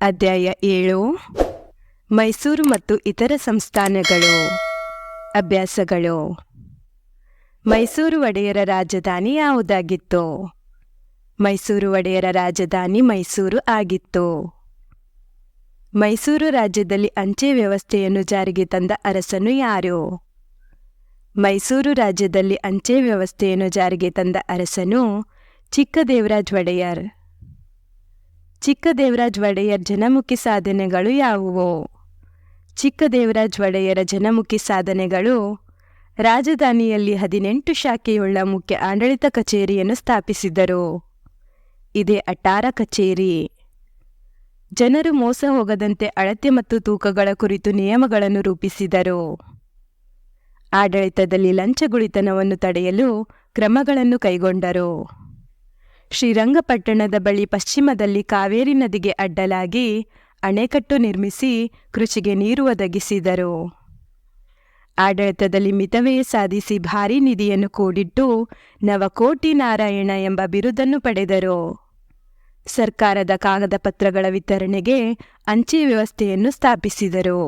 ಅಧ್ಯಾಯ ಏಳು. ಮೈಸೂರು ಮತ್ತು ಇತರ ಸಂಸ್ಥಾನಗಳು. ಅಭ್ಯಾಸಗಳು. ಮೈಸೂರು ಒಡೆಯರ ರಾಜಧಾನಿ ಯಾವುದಾಗಿತ್ತು? ಮೈಸೂರು ಒಡೆಯರ ರಾಜಧಾನಿ ಮೈಸೂರು ಆಗಿತ್ತು. ಮೈಸೂರು ರಾಜ್ಯದಲ್ಲಿ ಅಂಚೆ ವ್ಯವಸ್ಥೆಯನ್ನು ಜಾರಿಗೆ ತಂದ ಅರಸನು ಯಾರು? ಮೈಸೂರು ರಾಜ್ಯದಲ್ಲಿ ಅಂಚೆ ವ್ಯವಸ್ಥೆಯನ್ನು ಜಾರಿಗೆ ತಂದ ಅರಸನು ಚಿಕ್ಕದೇವರಾಜ್ ಒಡೆಯರ್. ಚಿಕ್ಕದೇವರಾಜ್ ಒಡೆಯರ್ ಜನಮುಖಿ ಸಾಧನೆಗಳು ಯಾವುವು? ಚಿಕ್ಕದೇವರಾಜ್ ಒಡೆಯರ ಜನಮುಖಿ ಸಾಧನೆಗಳು ರಾಜಧಾನಿಯಲ್ಲಿ ಹದಿನೆಂಟು ಶಾಖೆಯುಳ್ಳ ಮುಖ್ಯ ಆಡಳಿತ ಕಚೇರಿಯನ್ನು ಸ್ಥಾಪಿಸಿದರು ಇದೇ ಅಟಾರ ಕಚೇರಿ. ಜನರು ಮೋಸ ಹೋಗದಂತೆ ಅಳತೆ ಮತ್ತು ತೂಕಗಳ ಕುರಿತು ನಿಯಮಗಳನ್ನು ರೂಪಿಸಿದರು. ಆಡಳಿತದಲ್ಲಿ ಲಂಚಗುಳಿತನವನ್ನು ತಡೆಯಲು ಕ್ರಮಗಳನ್ನು ಕೈಗೊಂಡರು. ಶ್ರೀರಂಗಪಟ್ಟಣದ ಬಳಿ ಪಶ್ಚಿಮದಲ್ಲಿ ಕಾವೇರಿ ನದಿಗೆ ಅಡ್ಡಲಾಗಿ ಅಣೆಕಟ್ಟು ನಿರ್ಮಿಸಿ ಕೃಷಿಗೆ ನೀರು ಒದಗಿಸಿದರು. ಆಡಳಿತದಲ್ಲಿ ಮಿತವ್ಯಯ ಸಾಧಿಸಿ ಭಾರೀ ನಿಧಿಯನ್ನು ಕೂಡಿಟ್ಟು ನವಕೋಟಿ ನಾರಾಯಣ ಎಂಬ ಬಿರುದನ್ನು ಪಡೆದರು. ಸರ್ಕಾರದ ಕಾಗದ ಪತ್ರಗಳ ವಿತರಣೆಗೆ ಅಂಚೆ ವ್ಯವಸ್ಥೆಯನ್ನು ಸ್ಥಾಪಿಸಿದರು.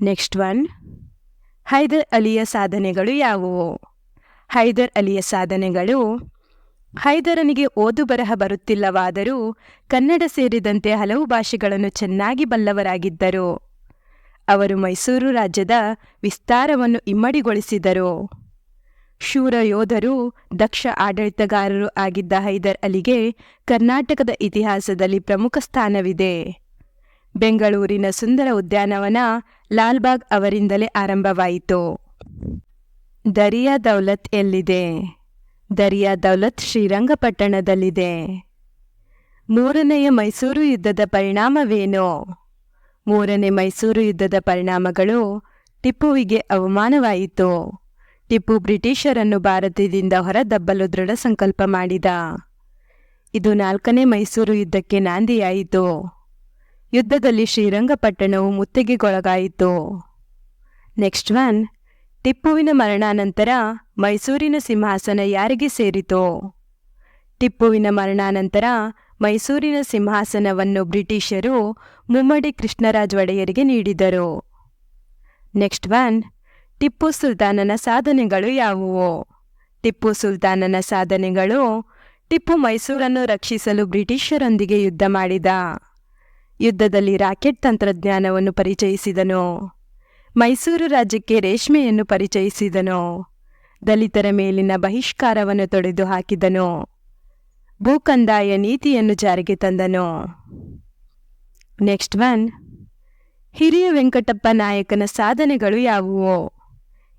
ನೆಕ್ಸ್ಟ್ ಒನ್, ಹೈದರ್ ಅಲಿಯ ಸಾಧನೆಗಳು ಯಾವುವು? ಹೈದರ್ ಅಲಿಯ ಸಾಧನೆಗಳು ಹೈದರನಿಗೆ ಓದು ಬರಹ ಬರುತ್ತಿಲ್ಲವಾದರೂ ಕನ್ನಡ ಸೇರಿದಂತೆ ಹಲವು ಭಾಷೆಗಳನ್ನು ಚೆನ್ನಾಗಿ ಬಲ್ಲವರಾಗಿದ್ದರು. ಅವರು ಮೈಸೂರು ರಾಜ್ಯದ ವಿಸ್ತಾರವನ್ನು ಇಮ್ಮಡಿಗೊಳಿಸಿದರು. ಶೂರ ಯೋಧರು, ದಕ್ಷ ಆಡಳಿತಗಾರರು ಆಗಿದ್ದ ಹೈದರ್ ಅಲಿಗೆ ಕರ್ನಾಟಕದ ಇತಿಹಾಸದಲ್ಲಿ ಪ್ರಮುಖ ಸ್ಥಾನವಿದೆ. ಬೆಂಗಳೂರಿನ ಸುಂದರ ಉದ್ಯಾನವನ ಲಾಲ್ಬಾಗ್ ಅವರಿಂದಲೇ ಆರಂಭವಾಯಿತು. ದರಿಯಾ ದೌಲತ್ ಎಲ್ಲಿದೆ? ದರಿಯಾ ದೌಲತ್ ಶ್ರೀರಂಗಪಟ್ಟಣದಲ್ಲಿದೆ. ಮೂರನೆಯ ಮೈಸೂರು ಯುದ್ಧದ ಪರಿಣಾಮವೇನು? ಮೂರನೇ ಮೈಸೂರು ಯುದ್ಧದ ಪರಿಣಾಮಗಳು ಟಿಪ್ಪುವಿಗೆ ಅವಮಾನವಾಯಿತು. ಟಿಪ್ಪು ಬ್ರಿಟಿಷರನ್ನು ಭಾರತದಿಂದ ಹೊರದಬ್ಬಲು ದೃಢ ಸಂಕಲ್ಪ ಮಾಡಿದ. ಇದು ನಾಲ್ಕನೇ ಮೈಸೂರು ಯುದ್ಧಕ್ಕೆ ನಾಂದಿಯಾಯಿತು. ಯುದ್ಧದಲ್ಲಿ ಶ್ರೀರಂಗಪಟ್ಟಣವು ಮುತ್ತಿಗೆಗೊಳಗಾಯಿತು. ನೆಕ್ಸ್ಟ್ ಒನ್ ಟಿಪ್ಪುವಿನ ಮರಣಾನಂತರ ಮೈಸೂರಿನ ಸಿಂಹಾಸನ ಯಾರಿಗೆ ಸೇರಿತು? ಟಿಪ್ಪುವಿನ ಮರಣಾನಂತರ ಮೈಸೂರಿನ ಸಿಂಹಾಸನವನ್ನು ಬ್ರಿಟಿಷರು ಮುಮ್ಮಡಿ ಕೃಷ್ಣರಾಜ್ ಒಡೆಯರಿಗೆ ನೀಡಿದರು. ನೆಕ್ಸ್ಟ್ ಒನ್, ಟಿಪ್ಪು ಸುಲ್ತಾನನ ಸಾಧನೆಗಳು ಯಾವುವು? ಟಿಪ್ಪು ಸುಲ್ತಾನನ ಸಾಧನೆಗಳು ಟಿಪ್ಪು ಮೈಸೂರನ್ನು ರಕ್ಷಿಸಲು ಬ್ರಿಟಿಷರೊಂದಿಗೆ ಯುದ್ಧ ಮಾಡಿದ. ಯುದ್ಧದಲ್ಲಿ ರಾಕೆಟ್ ತಂತ್ರಜ್ಞಾನವನ್ನು ಪರಿಚಯಿಸಿದನು. ಮೈಸೂರು ರಾಜ್ಯಕ್ಕೆ ರೇಷ್ಮೆಯನ್ನು ಪರಿಚಯಿಸಿದನು. ದಲಿತರ ಮೇಲಿನ ಬಹಿಷ್ಕಾರವನ್ನು ತೊಡೆದು ಹಾಕಿದನು. ಭೂಕಂದಾಯ ನೀತಿಯನ್ನು ಜಾರಿಗೆ ತಂದನು. Next one. ಹಿರಿಯ ವೆಂಕಟಪ್ಪ ನಾಯಕನ ಸಾಧನೆಗಳು ಯಾವುವು?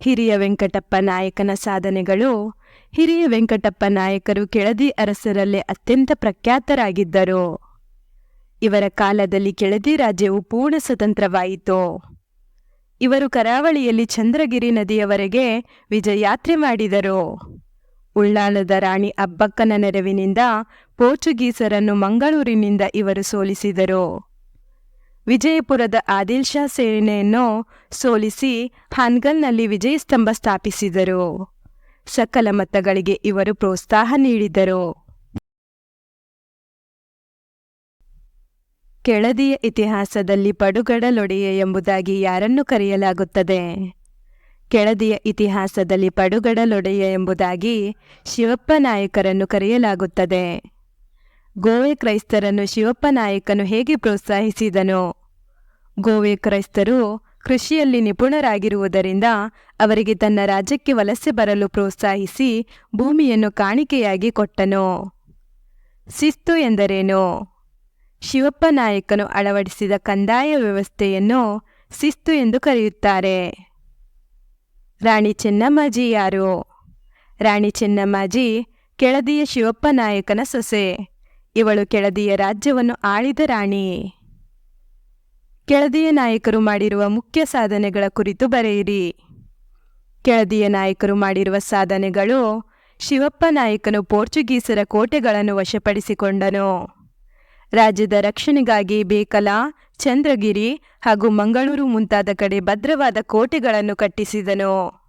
ಹಿರಿಯ ವೆಂಕಟಪ್ಪ ನಾಯಕನ ಸಾಧನೆಗಳು ಹಿರಿಯ ವೆಂಕಟಪ್ಪ ನಾಯಕರು ಕೆಳದಿ ಅರಸರಲ್ಲೇ ಅತ್ಯಂತ ಪ್ರಖ್ಯಾತರಾಗಿದ್ದರು. ಇವರ ಕಾಲದಲ್ಲಿ ಕೆಳದಿ ರಾಜ್ಯವು ಪೂರ್ಣ ಸ್ವತಂತ್ರವಾಯಿತು. ಇವರು ಕರಾವಳಿಯಲ್ಲಿ ಚಂದ್ರಗಿರಿ ನದಿಯವರೆಗೆ ವಿಜಯಾತ್ರೆ ಮಾಡಿದರು. ಉಳ್ಳಾಲದ ರಾಣಿ ಅಬ್ಬಕ್ಕನ ನೆರವಿನಿಂದ ಪೋರ್ಚುಗೀಸರನ್ನು ಮಂಗಳೂರಿನಿಂದ ಇವರು ಸೋಲಿಸಿದರು. ವಿಜಯಪುರದ ಆದಿಲ್ ಶಾ ಸೇನೆಯನ್ನು ಸೋಲಿಸಿ ಹಾನ್ಗಲ್ನಲ್ಲಿ ವಿಜಯಸ್ತಂಭ ಸ್ಥಾಪಿಸಿದರು. ಸಕಲ ಮತಗಳಿಗೆ ಇವರು ಪ್ರೋತ್ಸಾಹ ನೀಡಿದರು. ಕೆಳದಿಯ ಇತಿಹಾಸದಲ್ಲಿ ಪಡುಗಡಲೊಡೆಯ ಎಂಬುದಾಗಿ ಯಾರನ್ನು ಕರೆಯಲಾಗುತ್ತದೆ? ಕೆಳದಿಯ ಇತಿಹಾಸದಲ್ಲಿ ಪಡುಗಡಲೊಡೆಯ ಎಂಬುದಾಗಿ ಶಿವಪ್ಪ ನಾಯಕರನ್ನು ಕರೆಯಲಾಗುತ್ತದೆ. ಗೋವೆ ಕ್ರೈಸ್ತರನ್ನು ಶಿವಪ್ಪ ನಾಯಕನು ಹೇಗೆ ಪ್ರೋತ್ಸಾಹಿಸಿದನು? ಗೋವೆ ಕ್ರೈಸ್ತರು ಕೃಷಿಯಲ್ಲಿ ನಿಪುಣರಾಗಿರುವುದರಿಂದ ಅವರಿಗೆ ತನ್ನ ರಾಜ್ಯಕ್ಕೆ ವಲಸೆ ಬರಲು ಪ್ರೋತ್ಸಾಹಿಸಿ ಭೂಮಿಯನ್ನು ಕಾಣಿಕೆಯಾಗಿ ಕೊಟ್ಟನು. ಶಿಸ್ತು ಎಂದರೇನು? ಶಿವಪ್ಪ ನಾಯಕನು ಅಳವಡಿಸಿದ ಕಂದಾಯ ವ್ಯವಸ್ಥೆಯನ್ನು ಶಿಸ್ತು ಎಂದು ಕರೆಯುತ್ತಾರೆ. ರಾಣಿ ಚೆನ್ನಮ್ಮಾಜಿ ಯಾರು? ರಾಣಿ ಚೆನ್ನಮ್ಮಾಜಿ ಕೆಳದಿಯ ಶಿವಪ್ಪ ನಾಯಕನ ಸೊಸೆ. ಇವಳು ಕೆಳದಿಯ ರಾಜ್ಯವನ್ನು ಆಳಿದ ರಾಣಿ. ಕೆಳದಿಯ ನಾಯಕರು ಮಾಡಿರುವ ಮುಖ್ಯ ಸಾಧನೆಗಳ ಕುರಿತು ಬರೆಯಿರಿ. ಕೆಳದಿಯ ನಾಯಕರು ಮಾಡಿರುವ ಸಾಧನೆಗಳು ಶಿವಪ್ಪ ನಾಯಕನು ಪೋರ್ಚುಗೀಸರ ಕೋಟೆಗಳನ್ನು ವಶಪಡಿಸಿಕೊಂಡನು. ರಾಜ್ಯದ ರಕ್ಷಣೆಗಾಗಿ ಬೇಕಲ ಚಂದ್ರಗಿರಿ ಹಾಗೂ ಮಂಗಳೂರು ಮುಂತಾದ ಕಡೆ ಭದ್ರವಾದ ಕೋಟೆಗಳನ್ನು ಕಟ್ಟಿಸಿದನು.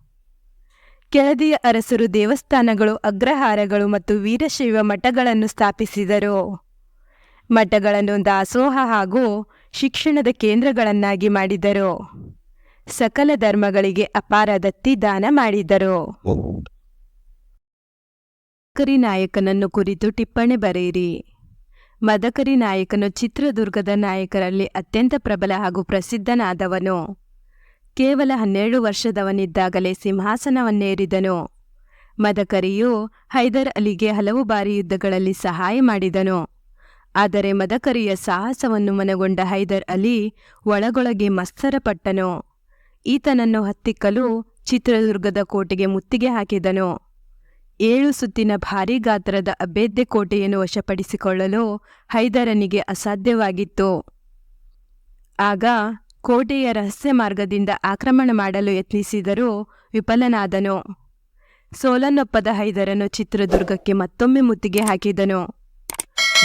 ಕೆಳದಿಯ ಅರಸರು ದೇವಸ್ಥಾನಗಳು ಅಗ್ರಹಾರಗಳು ಮತ್ತು ವೀರಶೈವ ಮಠಗಳನ್ನು ಸ್ಥಾಪಿಸಿದರು. ಮಠಗಳನ್ನು ದಾಸೋಹ ಹಾಗೂ ಶಿಕ್ಷಣದ ಕೇಂದ್ರಗಳನ್ನಾಗಿ ಮಾಡಿದರು. ಸಕಲ ಧರ್ಮಗಳಿಗೆ ಅಪಾರ ದತ್ತಿ ದಾನ ಮಾಡಿದರು. ಕರಿನಾಯಕನನ್ನು ಕುರಿತು ಟಿಪ್ಪಣಿ ಬರೆಯಿರಿ. ಮದಕರಿ ನಾಯಕನು ಚಿತ್ರದುರ್ಗದ ನಾಯಕರಲ್ಲಿ ಅತ್ಯಂತ ಪ್ರಬಲ ಹಾಗೂ ಪ್ರಸಿದ್ಧನಾದವನು. ಕೇವಲ ಹನ್ನೆರಡು ವರ್ಷದವನಿದ್ದಾಗಲೇ ಸಿಂಹಾಸನವನ್ನೇರಿದನು. ಮದಕರಿಯು ಹೈದರ್ ಅಲಿಗೆ ಹಲವು ಬಾರಿ ಯುದ್ಧಗಳಲ್ಲಿ ಸಹಾಯ ಮಾಡಿದನು. ಆದರೆ ಮದಕರಿಯ ಸಾಹಸವನ್ನು ಮನಗೊಂಡ ಹೈದರ್ ಅಲಿ ಒಳಗೊಳಗೆ ಮಸ್ತರಪಟ್ಟನು. ಈತನನ್ನು ಹತ್ತಿಕ್ಕಲು ಚಿತ್ರದುರ್ಗದ ಕೋಟೆಗೆ ಮುತ್ತಿಗೆ ಹಾಕಿದನು. ಏಳು ಸುತ್ತಿನ ಭಾರೀ ಗಾತ್ರದ ಅಭೇದ್ಯ ಕೋಟೆಯನ್ನು ವಶಪಡಿಸಿಕೊಳ್ಳಲು ಹೈದರನಿಗೆ ಅಸಾಧ್ಯವಾಗಿತ್ತು. ಆಗ ಕೋಟೆಯ ರಹಸ್ಯ ಮಾರ್ಗದಿಂದ ಆಕ್ರಮಣ ಮಾಡಲು ಯತ್ನಿಸಿದರೂ ವಿಫಲನಾದನು. ಸೋಲನ್ನೊಪ್ಪದ ಹೈದರನು ಚಿತ್ರದುರ್ಗಕ್ಕೆ ಮತ್ತೊಮ್ಮೆ ಮುತ್ತಿಗೆ ಹಾಕಿದನು.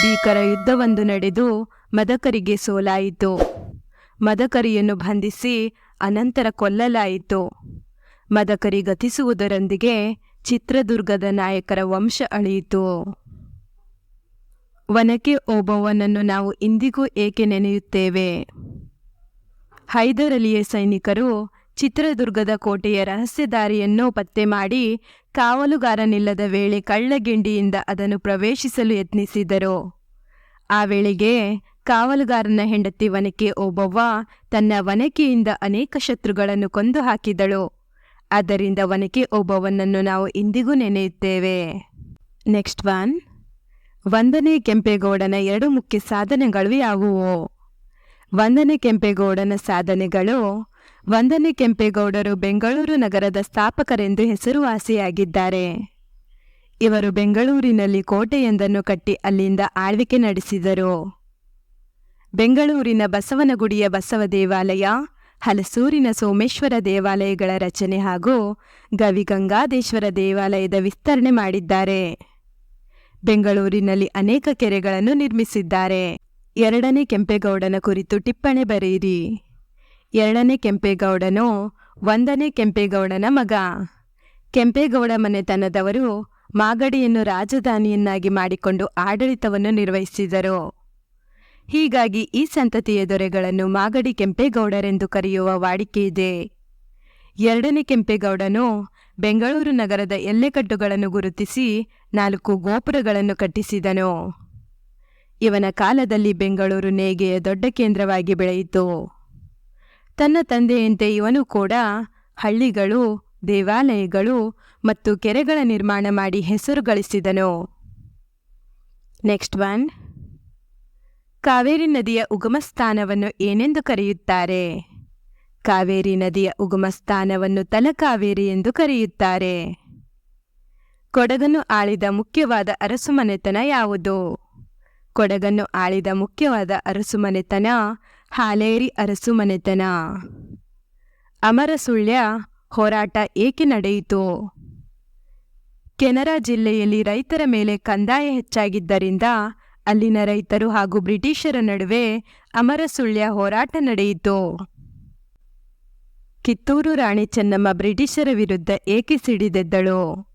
ಭೀಕರ ಯುದ್ಧವೊಂದು ನಡೆದು ಮದಕರಿಗೆ ಸೋಲಾಯಿತು. ಮದಕರಿಯನ್ನು ಬಂಧಿಸಿ ಅನಂತರ ಕೊಲ್ಲಲಾಯಿತು. ಮದಕರಿ ಗತಿಸುವುದರೊಂದಿಗೆ ಚಿತ್ರದುರ್ಗದ ನಾಯಕರ ವಂಶ ಅಳಿಯಿತು. ಒನಕೆ ಓಬವ್ವನನ್ನು ನಾವು ಇಂದಿಗೂ ಏಕೆ ನೆನೆಯುತ್ತೇವೆ? ಹೈದರ್ ಅಲಿಯ ಸೈನಿಕರು ಚಿತ್ರದುರ್ಗದ ಕೋಟೆಯ ರಹಸ್ಯ ದಾರಿಯನ್ನು ಪತ್ತೆ ಮಾಡಿ ಕಾವಲುಗಾರನಿಲ್ಲದ ವೇಳೆ ಕಳ್ಳಗಿಂಡಿಯಿಂದ ಅದನ್ನು ಪ್ರವೇಶಿಸಲು ಯತ್ನಿಸಿದರು. ಆ ವೇಳೆಗೆ ಕಾವಲುಗಾರನ ಹೆಂಡತಿ ವನಕೆ ಓಬವ್ವ ತನ್ನ ವನಕೆಯಿಂದ ಅನೇಕ ಶತ್ರುಗಳನ್ನು ಕೊಂದು ಹಾಕಿದಳು. ಆದ್ದರಿಂದ ಒನಕೆ ಓಬವ್ವನನ್ನು ನಾವು ಇಂದಿಗೂ ನೆನೆಯುತ್ತೇವೆ. ನೆಕ್ಸ್ಟ್ ಒನ್ ವಂದನೆ ಕೆಂಪೇಗೌಡನ ಎರಡು ಮುಖ್ಯ ಸಾಧನೆಗಳು ಯಾವುವು? ವಂದನೆ ಕೆಂಪೇಗೌಡನ ಸಾಧನೆಗಳು ವಂದನೆ ಕೆಂಪೇಗೌಡರು ಬೆಂಗಳೂರು ನಗರದ ಸ್ಥಾಪಕರೆಂದು ಹೆಸರುವಾಸಿಯಾಗಿದ್ದಾರೆ. ಇವರು ಬೆಂಗಳೂರಿನಲ್ಲಿ ಕೋಟೆಯೊಂದನ್ನು ಕಟ್ಟಿ ಅಲ್ಲಿಂದ ಆಳ್ವಿಕೆ ನಡೆಸಿದರು. ಬೆಂಗಳೂರಿನ ಬಸವನಗುಡಿಯ ಬಸವ ದೇವಾಲಯ ಹಲಸೂರಿನ ಸೋಮೇಶ್ವರ ದೇವಾಲಯಗಳ ರಚನೆ ಹಾಗೂ ಗವಿಗಂಗಾದೇಶ್ವರ ದೇವಾಲಯದ ವಿಸ್ತರಣೆ ಮಾಡಿದ್ದಾರೆ. ಬೆಂಗಳೂರಿನಲ್ಲಿ ಅನೇಕ ಕೆರೆಗಳನ್ನು ನಿರ್ಮಿಸಿದ್ದಾರೆ. ಎರಡನೇ ಕೆಂಪೇಗೌಡನ ಕುರಿತು ಟಿಪ್ಪಣಿ ಬರೆಯಿರಿ. ಎರಡನೇ ಕೆಂಪೇಗೌಡನು ಒಂದನೇ ಕೆಂಪೇಗೌಡನ ಮಗ. ಕೆಂಪೇಗೌಡ ಮನೆತನದವರು ಮಾಗಡಿಯನ್ನು ರಾಜಧಾನಿಯನ್ನಾಗಿ ಮಾಡಿಕೊಂಡು ಆಡಳಿತವನ್ನು ನಿರ್ವಹಿಸಿದರು. ಹೀಗಾಗಿ ಈ ಸಂತತಿಯ ದೊರೆಗಳನ್ನು ಮಾಗಡಿ ಕೆಂಪೇಗೌಡರೆಂದು ಕರೆಯುವ ವಾಡಿಕೆಯಿದೆ ಎರಡನೇ ಕೆಂಪೇಗೌಡನು ಬೆಂಗಳೂರು ನಗರದ ಎಲ್ಲೆಕಟ್ಟುಗಳನ್ನು ಗುರುತಿಸಿ ನಾಲ್ಕು ಗೋಪುರಗಳನ್ನು ಕಟ್ಟಿಸಿದನು. ಇವನ ಕಾಲದಲ್ಲಿ ಬೆಂಗಳೂರು ನೇಗೆಯ ದೊಡ್ಡ ಕೇಂದ್ರವಾಗಿ ಬೆಳೆಯಿತು. ತನ್ನ ತಂದೆಯಂತೆ ಇವನು ಕೂಡ ಹಳ್ಳಿಗಳು, ದೇವಾಲಯಗಳು ಮತ್ತು ಕೆರೆಗಳ ನಿರ್ಮಾಣ ಮಾಡಿ ಹೆಸರು ಗಳಿಸಿದನು. Next one. ಕಾವೇರಿ ನದಿಯ ಉಗಮ ಸ್ಥಾನವನ್ನು ಏನೆಂದು ಕರೆಯುತ್ತಾರೆ? ಕಾವೇರಿ ನದಿಯ ಉಗಮ ಸ್ಥಾನವನ್ನು ತಲಕಾವೇರಿ ಎಂದು ಕರೆಯುತ್ತಾರೆ. ಕೊಡಗನ್ನು ಆಳಿದ ಮುಖ್ಯವಾದ ಅರಸುಮನೆತನ ಯಾವುದು? ಕೊಡಗನ್ನು ಆಳಿದ ಮುಖ್ಯವಾದ ಅರಸುಮನೆತನ ಹಾಲೇರಿ ಅರಸುಮನೆತನ ಅಮರಸುಳ್ಯ ಹೋರಾಟ ಏಕೆ ನಡೆಯಿತು? ಕೆನರಾ ಜಿಲ್ಲೆಯಲ್ಲಿ ರೈತರ ಮೇಲೆ ಕಂದಾಯ ಹೆಚ್ಚಾಗಿದ್ದರಿಂದ ಅಲ್ಲಿನ ರೈತರು ಹಾಗೂ ಬ್ರಿಟಿಷರ ನಡುವೆ ಅಮರ ಸುಳ್ಯ ಹೋರಾಟ ನಡೆಯಿತು. ಕಿತ್ತೂರು ರಾಣಿ ಚೆನ್ನಮ್ಮ ಬ್ರಿಟಿಷರ ವಿರುದ್ಧ ಏಕೆ ಸಿಡಿದೆದ್ದಳು?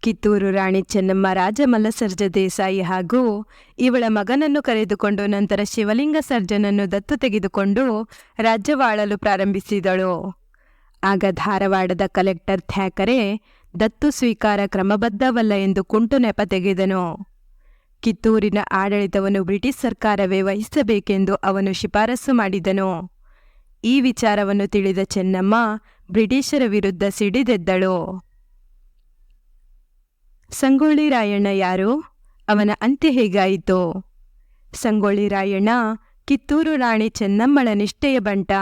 ಕಿತ್ತೂರು ರಾಣಿ ಚೆನ್ನಮ್ಮ ರಾಜಮಲ್ಲ ಸರ್ಜ ದೇಸಾಯಿ ಹಾಗೂ ಇವಳ ಮಗನನ್ನು ಕರೆದುಕೊಂಡು ನಂತರ ಶಿವಲಿಂಗ ಸರ್ಜನನ್ನು ದತ್ತು ತೆಗೆದುಕೊಂಡು ರಾಜ್ಯವಾಳಲು ಪ್ರಾರಂಭಿಸಿದಳು. ಆಗ ಧಾರವಾಡದ ಕಲೆಕ್ಟರ್ ಥ್ಯಾಕರೆ ದತ್ತು ಸ್ವೀಕಾರ ಕ್ರಮಬದ್ಧವಲ್ಲ ಎಂದು ಕುಂಟು ನೆಪ ತೆಗೆದನು. ಕಿತ್ತೂರಿನ ಆಡಳಿತವನ್ನು ಬ್ರಿಟಿಷ್ ಸರ್ಕಾರವೇ ವಹಿಸಬೇಕೆಂದು ಅವನು ಶಿಫಾರಸು ಮಾಡಿದನು. ಈ ವಿಚಾರವನ್ನು ತಿಳಿದ ಚೆನ್ನಮ್ಮ ಬ್ರಿಟಿಷರ ವಿರುದ್ಧ ಸಿಡಿದೆದ್ದಳು. ಸಂಗೊಳ್ಳಿ ರಾಯಣ್ಣ ಯಾರು? ಅವನ ಅಂತ್ಯ ಹೇಗಾಯಿತು? ಸಂಗೊಳ್ಳಿ ರಾಯಣ್ಣ ಕಿತ್ತೂರು ರಾಣಿ ಚೆನ್ನಮ್ಮಳ ನಿಷ್ಠೆಯ ಬಂಟ.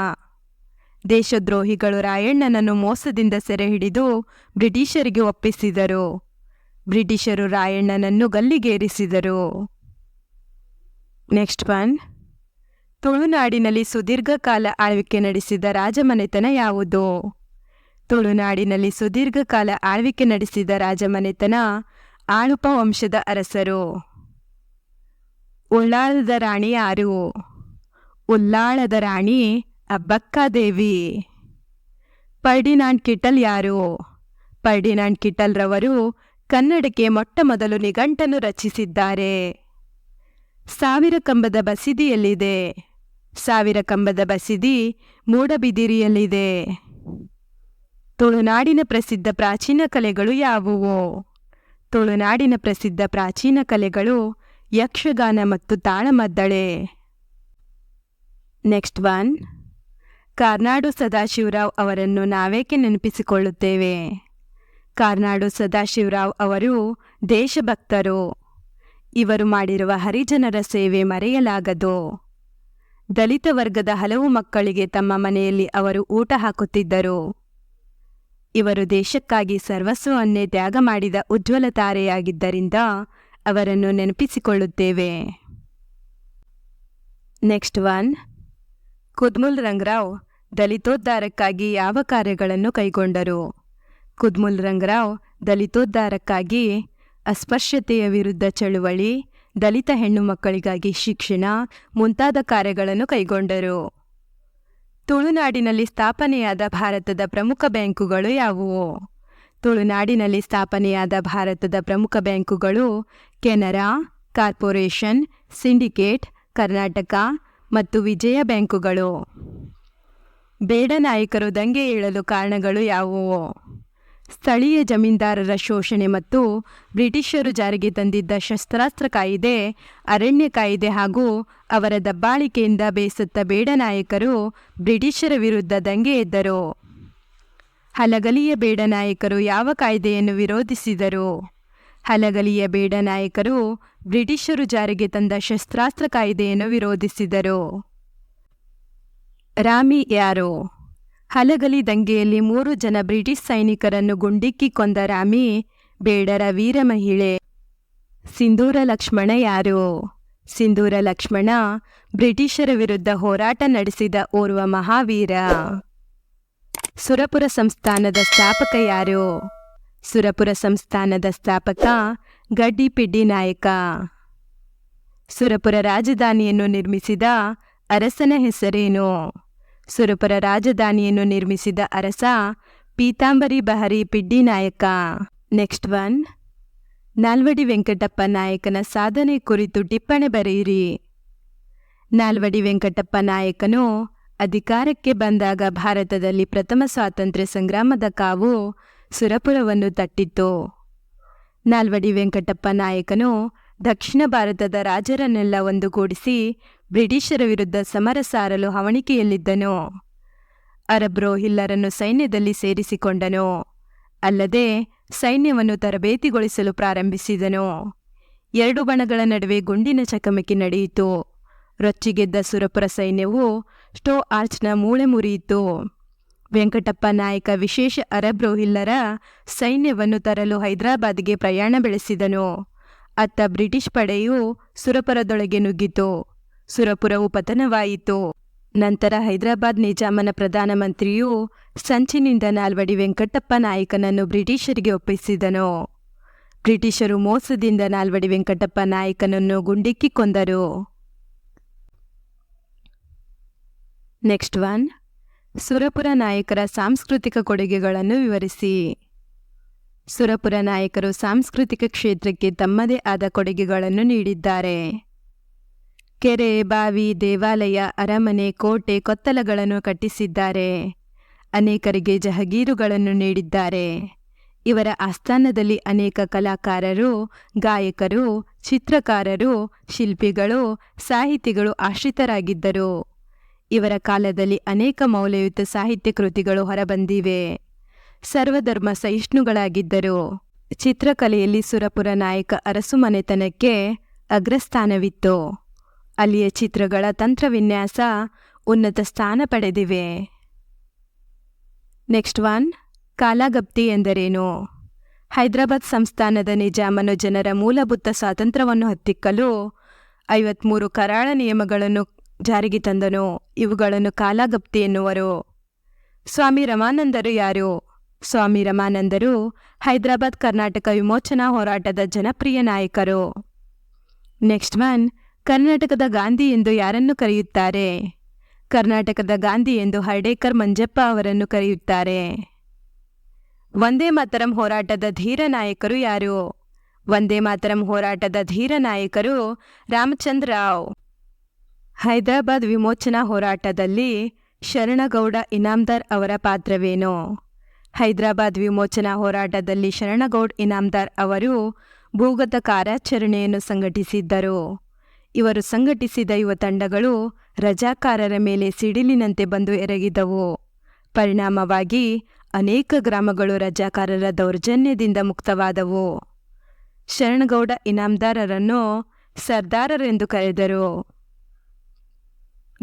ದೇಶದ್ರೋಹಿಗಳು ರಾಯಣ್ಣನನ್ನು ಮೋಸದಿಂದ ಸೆರೆಹಿಡಿದು ಬ್ರಿಟಿಷರಿಗೆ ಒಪ್ಪಿಸಿದರು. ಬ್ರಿಟಿಷರು ರಾಯಣ್ಣನನ್ನು ಗಲ್ಲಿಗೇರಿಸಿದರು. ನೆಕ್ಸ್ಟ್ ಒನ್ ತುಳುನಾಡಿನಲ್ಲಿ ಸುದೀರ್ಘಕಾಲ ಆಳ್ವಿಕೆ ನಡೆಸಿದ ರಾಜಮನೆತನ ಯಾವುದು? ತುಳುನಾಡಿನಲ್ಲಿ ಸುದೀರ್ಘಕಾಲ ಆಳ್ವಿಕೆ ನಡೆಸಿದ ರಾಜಮನೆತನ ಆಳುಪ ವಂಶದ ಅರಸರು. ಉಳ್ಳಾಳದ ರಾಣಿ ಯಾರು? ಉಳ್ಳಾಳದ ರಾಣಿ ಅಬ್ಬಕ್ಕಾದೇವಿ. ಪರ್ಡಿನಾಂಡ್ ಕಿಟಲ್ ಯಾರು? ಪರ್ಡಿನಾಂಡ್ ಕಿಟಲ್ ರವರು ಕನ್ನಡಕ್ಕೆ ಮೊಟ್ಟಮೊದಲು ನಿಘಂಟನ್ನು ರಚಿಸಿದ್ದಾರೆ. ಸಾವಿರ ಕಂಬದ ಬಸಿದಿಯಲ್ಲಿದೆ. ಸಾವಿರ ಕಂಬದ ಬಸಿದಿ ಮೂಡಬಿದಿರಿಯಲ್ಲಿದೆ. ತುಳುನಾಡಿನ ಪ್ರಸಿದ್ಧ ಪ್ರಾಚೀನ ಕಲೆಗಳು ಯಾವುವು? ತುಳುನಾಡಿನ ಪ್ರಸಿದ್ಧ ಪ್ರಾಚೀನ ಕಲೆಗಳು ಯಕ್ಷಗಾನ ಮತ್ತು ತಾಳಮದ್ದಳೆ. Next one. ಕಾರ್ನಾಡು ಸದಾಶಿವರಾವ್ ಅವರನ್ನು ನಾವೇಕೆ ನೆನಪಿಸಿಕೊಳ್ಳುತ್ತೇವೆ? ಕಾರ್ನಾಡು ಸದಾಶಿವರಾವ್ ಅವರು ದೇಶಭಕ್ತರು. ಇವರು ಮಾಡಿರುವ ಹರಿಜನರ ಸೇವೆ ಮರೆಯಲಾಗದು. ದಲಿತ ವರ್ಗದ ಹಲವು ಮಕ್ಕಳಿಗೆ ತಮ್ಮ ಮನೆಯಲ್ಲಿ ಅವರು ಊಟ ಹಾಕುತ್ತಿದ್ದರು. ಇವರು ದೇಶಕ್ಕಾಗಿ ಸರ್ವಸ್ವವನ್ನೇ ತ್ಯಾಗ ಮಾಡಿದ ಉಜ್ವಲ ತಾರೆಯಾಗಿದ್ದರಿಂದ ಅವರನ್ನು ನೆನಪಿಸಿಕೊಳ್ಳುತ್ತೇವೆ. Next one. ಕುದ್ಮುಲ್ ರಂಗರಾವ್ ದಲಿತೋದ್ಧಾರಕ್ಕಾಗಿ ಯಾವ ಕಾರ್ಯಗಳನ್ನು ಕೈಗೊಂಡರು? ಕುದ್ಮುಲ್ ರಂಗರಾವ್ ದಲಿತೋದ್ಧಾರಕ್ಕಾಗಿ ಅಸ್ಪೃಶ್ಯತೆಯ ವಿರುದ್ಧ ಚಳುವಳಿ, ದಲಿತ ಹೆಣ್ಣು ಮಕ್ಕಳಿಗಾಗಿ ಶಿಕ್ಷಣ ಮುಂತಾದ ಕಾರ್ಯಗಳನ್ನು ಕೈಗೊಂಡರು. ತುಳುನಾಡಿನಲ್ಲಿ ಸ್ಥಾಪನೆಯಾದ ಭಾರತದ ಪ್ರಮುಖ ಬ್ಯಾಂಕುಗಳು ಯಾವುವು? ತುಳುನಾಡಿನಲ್ಲಿ ಸ್ಥಾಪನೆಯಾದ ಭಾರತದ ಪ್ರಮುಖ ಬ್ಯಾಂಕುಗಳು ಕೆನರಾ, ಕಾರ್ಪೊರೇಷನ್, ಸಿಂಡಿಕೇಟ್, ಕರ್ನಾಟಕ ಮತ್ತು ವಿಜಯ ಬ್ಯಾಂಕುಗಳು. ಬೇಡ ನಾಯಕರು ದಂಗೆ ಏಳಲು ಕಾರಣಗಳು ಯಾವುವು? ಸ್ಥಳೀಯ ಜಮೀನ್ದಾರರ ಶೋಷಣೆ ಮತ್ತು ಬ್ರಿಟಿಷರು ಜಾರಿಗೆ ತಂದಿದ್ದ ಶಸ್ತ್ರಾಸ್ತ್ರ ಕಾಯಿದೆ, ಅರಣ್ಯ ಕಾಯಿದೆ ಹಾಗೂ ಅವರ ದಬ್ಬಾಳಿಕೆಯಿಂದ ಬೇಸತ್ತ ಬೇಡ ನಾಯಕರು ಬ್ರಿಟಿಷರ ವಿರುದ್ಧ ದಂಗೆ ಎದ್ದರು. ಹಲಗಲಿಯ ಬೇಡ ನಾಯಕರು ಯಾವ ಕಾಯ್ದೆಯನ್ನು ವಿರೋಧಿಸಿದರು? ಹಲಗಲಿಯ ಬೇಡ ನಾಯಕರು ಬ್ರಿಟಿಷರು ಜಾರಿಗೆ ತಂದ ಶಸ್ತ್ರಾಸ್ತ್ರ ಕಾಯ್ದೆಯನ್ನು ವಿರೋಧಿಸಿದರು. ರಾಮಿ ಯಾರು? ಹಲಗಲಿ ದಂಗೆಯಲ್ಲಿ ಮೂರು ಜನ ಬ್ರಿಟಿಷ್ ಸೈನಿಕರನ್ನು ಗುಂಡಿಕ್ಕಿ ಕೊಂದ ರಾಮಿ, ಬೇಡರ ವೀರ ಮಹಿಳೆ. ಸಿಂಧೂರ ಲಕ್ಷ್ಮಣ ಯಾರು? ಸಿಂಧೂರ ಲಕ್ಷ್ಮಣ ಬ್ರಿಟಿಷರ ವಿರುದ್ಧ ಹೋರಾಟ ನಡೆಸಿದ ಓರ್ವ ಮಹಾವೀರ. ಸುರಪುರ ಸಂಸ್ಥಾನದ ಸ್ಥಾಪಕ ಯಾರು? ಸುರಪುರ ಸಂಸ್ಥಾನದ ಸ್ಥಾಪಕ ಗಡ್ಡಿ ಪಿಡ್ಡಿ ನಾಯಕ. ಸುರಪುರ ರಾಜಧಾನಿಯನ್ನು ನಿರ್ಮಿಸಿದ ಅರಸನ ಹೆಸರೇನು? ಸುರಪುರ ರಾಜಧಾನಿಯನ್ನು ನಿರ್ಮಿಸಿದ ಅರಸ ಪೀತಾಂಬರಿ ಬಹರಿ ಪಿಡ್ಡಿ ನಾಯಕ. Next one. ನಾಲ್ವಡಿ ವೆಂಕಟಪ್ಪ ನಾಯಕನ ಸಾಧನೆ ಕುರಿತು ಟಿಪ್ಪಣಿ ಬರೆಯಿರಿ. ನಾಲ್ವಡಿ ವೆಂಕಟಪ್ಪ ನಾಯಕನು ಅಧಿಕಾರಕ್ಕೆ ಬಂದಾಗ ಭಾರತದಲ್ಲಿ ಪ್ರಥಮ ಸ್ವಾತಂತ್ರ್ಯ ಸಂಗ್ರಾಮದ ಕಾವು ಸುರಪುರವನ್ನು ತಟ್ಟಿತ್ತು. ನಾಲ್ವಡಿ ವೆಂಕಟಪ್ಪ ನಾಯಕನು ದಕ್ಷಿಣ ಭಾರತದ ರಾಜರನ್ನೆಲ್ಲ ಒಂದುಗೂಡಿಸಿ ಬ್ರಿಟಿಷರ ವಿರುದ್ಧ ಸಮರ ಸಾರಲು ಹವಣಿಕೆಯಲ್ಲಿದ್ದನು. ಅರಬ್ ರೋಹಿಲ್ಲರನ್ನು ಸೈನ್ಯದಲ್ಲಿ ಸೇರಿಸಿಕೊಂಡನು. ಅಲ್ಲದೆ ಸೈನ್ಯವನ್ನು ತರಬೇತಿಗೊಳಿಸಲು ಪ್ರಾರಂಭಿಸಿದನು. ಎರಡು ಬಣಗಳ ನಡುವೆ ಗುಂಡಿನ ಚಕಮಕಿ ನಡೆಯಿತು. ರೊಚ್ಚಿಗೆದ್ದ ಸುರಪುರ ಸೈನ್ಯವು ಸ್ಟೋ ಆರ್ಚ್ನ ಮೂಳೆ ಮುರಿಯಿತು. ವೆಂಕಟಪ್ಪ ನಾಯಕ ವಿಶೇಷ ಅರಬ್ ರೋಹಿಲ್ಲರ ಸೈನ್ಯವನ್ನು ತರಲು ಹೈದರಾಬಾದ್ಗೆ ಪ್ರಯಾಣ ಬೆಳೆಸಿದನು. ಅತ್ತ ಬ್ರಿಟಿಷ್ ಪಡೆಯು ಸುರಪುರದೊಳಗೆ ನುಗ್ಗಿತು. ಸುರಪುರವು ಪತನವಾಯಿತು. ನಂತರ ಹೈದರಾಬಾದ್ ನಿಜಾಮನ ಪ್ರಧಾನಮಂತ್ರಿಯು ಸಂಚಿನಿಂದ ನಾಲ್ವಡಿ ವೆಂಕಟಪ್ಪ ನಾಯಕನನ್ನು ಬ್ರಿಟಿಷರಿಗೆ ಒಪ್ಪಿಸಿದನು. ಬ್ರಿಟಿಷರು ಮೋಸದಿಂದ ನಾಲ್ವಡಿ ವೆಂಕಟಪ್ಪ ನಾಯಕನನ್ನು ಗುಂಡಿಕ್ಕಿ ಕೊಂದರು. ನೆಕ್ಸ್ಟ್ ಒನ್, ಸುರಪುರ ನಾಯಕರ ಸಾಂಸ್ಕೃತಿಕ ಕೊಡುಗೆಗಳನ್ನು ವಿವರಿಸಿ. ಸುರಪುರ ನಾಯಕರು ಸಾಂಸ್ಕೃತಿಕ ಕ್ಷೇತ್ರಕ್ಕೆ ತಮ್ಮದೇ ಆದ ಕೊಡುಗೆಗಳನ್ನು ನೀಡಿದ್ದಾರೆ. ಕೆರೆ, ಬಾವಿ, ದೇವಾಲಯ, ಅರಮನೆ, ಕೋಟೆ ಕೊತ್ತಲಗಳನ್ನು ಕಟ್ಟಿಸಿದ್ದಾರೆ. ಅನೇಕರಿಗೆ ಜಹಗೀರುಗಳನ್ನು ನೀಡಿದ್ದಾರೆ. ಇವರ ಆಸ್ಥಾನದಲ್ಲಿ ಅನೇಕ ಕಲಾಕಾರರು, ಗಾಯಕರು, ಚಿತ್ರಕಾರರು, ಶಿಲ್ಪಿಗಳು, ಸಾಹಿತಿಗಳು ಆಶ್ರಿತರಾಗಿದ್ದರು. ಇವರ ಕಾಲದಲ್ಲಿ ಅನೇಕ ಮೌಲ್ಯಯುತ ಸಾಹಿತ್ಯ ಕೃತಿಗಳು ಹೊರಬಂದಿವೆ. ಸರ್ವಧರ್ಮ ಸಹಿಷ್ಣುಗಳಾಗಿದ್ದರು. ಚಿತ್ರಕಲೆಯಲ್ಲಿ ಸುರಪುರ ನಾಯಕ ಅರಸುಮನೆತನಕ್ಕೆ ಅಗ್ರಸ್ಥಾನವಿತ್ತು. ಅಲ್ಲಿಯ ಚಿತ್ರಗಳ ತಂತ್ರವಿನ್ಯಾಸ ಉನ್ನತ ಸ್ಥಾನ ಪಡೆದಿವೆ. ನೆಕ್ಸ್ಟ್ ಒನ್ ಕಾಲಾಗಪ್ತಿ ಎಂದರೇನು? ಹೈದರಾಬಾದ್ ಸಂಸ್ಥಾನದ ನಿಜಾಮನು ಜನರ ಮೂಲಭೂತ ಸ್ವಾತಂತ್ರ್ಯವನ್ನು ಹತ್ತಿಕ್ಕಲು ಐವತ್ಮೂರು ಕರಾಳ ನಿಯಮಗಳನ್ನು ಜಾರಿಗೆ ತಂದನು. ಇವುಗಳನ್ನು ಕಾಲಾಗಪ್ತಿ ಎನ್ನುವರು. ಸ್ವಾಮಿ ರಮಾನಂದರು ಯಾರು? ಸ್ವಾಮಿ ರಮಾನಂದರು ಹೈದರಾಬಾದ್ ಕರ್ನಾಟಕ ವಿಮೋಚನಾ ಹೋರಾಟದ ಜನಪ್ರಿಯ ನಾಯಕರು. ನೆಕ್ಸ್ಟ್ ಒನ್ ಕರ್ನಾಟಕದ ಗಾಂಧಿ ಎಂದು ಯಾರನ್ನು ಕರೆಯುತ್ತಾರೆ? ಕರ್ನಾಟಕದ ಗಾಂಧಿ ಎಂದು ಹರ್ಡೇಕರ್ ಮಂಜಪ್ಪ ಅವರನ್ನು ಕರೆಯುತ್ತಾರೆ. ವಂದೇ ಮಾತರಂ ಹೋರಾಟದ ಧೀರ ನಾಯಕರು ಯಾರು? ವಂದೇ ಮಾತರಂ ಹೋರಾಟದ ಧೀರ ನಾಯಕರು ರಾಮಚಂದ್ರ ರಾವ್. ಹೈದರಾಬಾದ್ ವಿಮೋಚನಾ ಹೋರಾಟದಲ್ಲಿ ಶರಣಗೌಡ ಇನಾಮ್ದಾರ್ ಅವರ ಪಾತ್ರವೇನು? ಹೈದರಾಬಾದ್ ವಿಮೋಚನಾ ಹೋರಾಟದಲ್ಲಿ ಶರಣಗೌಡ್ ಇನಾಮ್ದಾರ್ ಅವರು ಭೂಗತ ಕಾರ್ಯಾಚರಣೆಯನ್ನು ಸಂಘಟಿಸಿದ್ದರು. ಇವರು ಸಂಘಟಿಸಿದ ಯುವ ತಂಡಗಳು ರಜಾಕಾರರ ಮೇಲೆ ಸಿಡಿಲಿನಂತೆ ಬಂದು ಎರಗಿದವು. ಪರಿಣಾಮವಾಗಿ ಅನೇಕ ಗ್ರಾಮಗಳು ರಜಾಕಾರರ ದೌರ್ಜನ್ಯದಿಂದ ಮುಕ್ತವಾದವು. ಶರಣಗೌಡ ಇನಾಮ್ದಾರರನ್ನು ಸರ್ದಾರರೆಂದು ಕರೆದರು.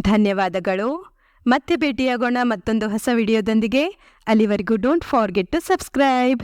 ಧನ್ಯವಾದಗಳು. ಮತ್ತೆ ಭೇಟಿಯಾಗೋಣ ಮತ್ತೊಂದು ಹೊಸ ವಿಡಿಯೋದೊಂದಿಗೆ. ಅಲ್ಲಿವರೆಗೂ ಡೋಂಟ್ ಫಾರ್ಗೆಟ್ ಟು ಸಬ್ಸ್ಕ್ರೈಬ್.